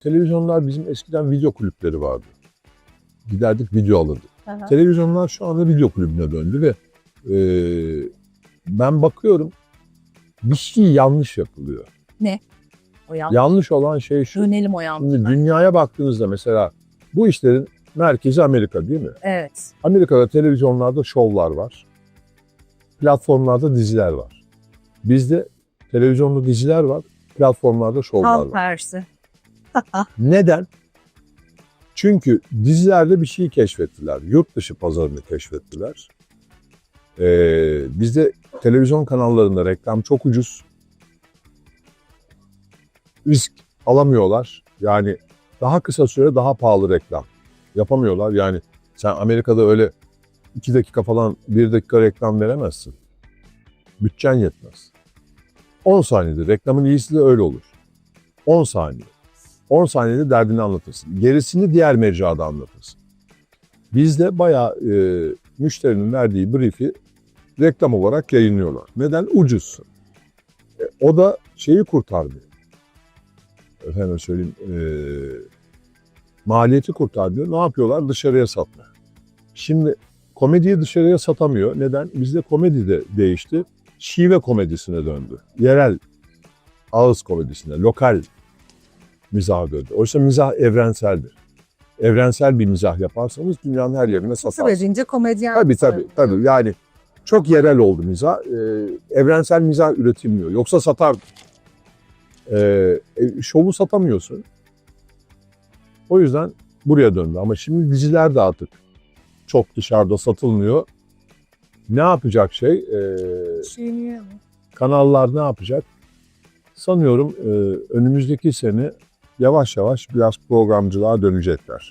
Televizyonlar bizim eskiden video kulüpleri vardı. Giderdik video alırdık. Aha. Televizyonlar şu anda video kulübüne döndü ve e, ben bakıyorum bir şey yanlış yapılıyor. O yan- Yanlış olan şey şu. Dönelim o Şimdi yanlışlar. dünyaya baktığınızda mesela bu işlerin merkezi Amerika değil mi? Evet. Amerika'da televizyonlarda şovlar var. Platformlarda diziler var. Bizde televizyonda diziler var, platformlarda şovlar Tam var. tersi. Neden? Çünkü dizilerde bir şeyi keşfettiler. Yurt dışı pazarını keşfettiler. Ee, bizde televizyon kanallarında reklam çok ucuz. Risk alamıyorlar. Yani daha kısa süre daha pahalı reklam yapamıyorlar. Yani sen Amerika'da öyle 2 dakika falan 1 dakika reklam veremezsin. Bütçen yetmez. 10 saniyede reklamın iyisi de öyle olur. 10 saniye. 10 saniyede derdini anlatırsın. Gerisini diğer mecrada anlatırsın. Bizde bayağı e, müşterinin verdiği brief'i reklam olarak yayınlıyorlar. Neden? Ucuz. E, o da şeyi kurtarmıyor. Efendim söyleyeyim, e, maliyeti kurtarmıyor. Ne yapıyorlar? Dışarıya satma. Şimdi komediyi dışarıya satamıyor. Neden? Bizde komedi de değişti. Şive komedisine döndü. Yerel ağız komedisine, lokal mizaha döndü. Oysa mizah evrenseldir. Evrensel bir mizah yaparsanız dünyanın her yerine satarsınız. Sürecince komedyen. Tabii tabii tabii yani çok yerel oldu mizah. Ee, evrensel mizah üretilmiyor. Yoksa satar. Ee, e, şovu satamıyorsun. O yüzden buraya döndü. Ama şimdi diziler de artık çok dışarıda satılmıyor. Ne yapacak şey? Ee, kanallar ne yapacak? Sanıyorum e, önümüzdeki sene yavaş yavaş biraz programcılığa dönecekler.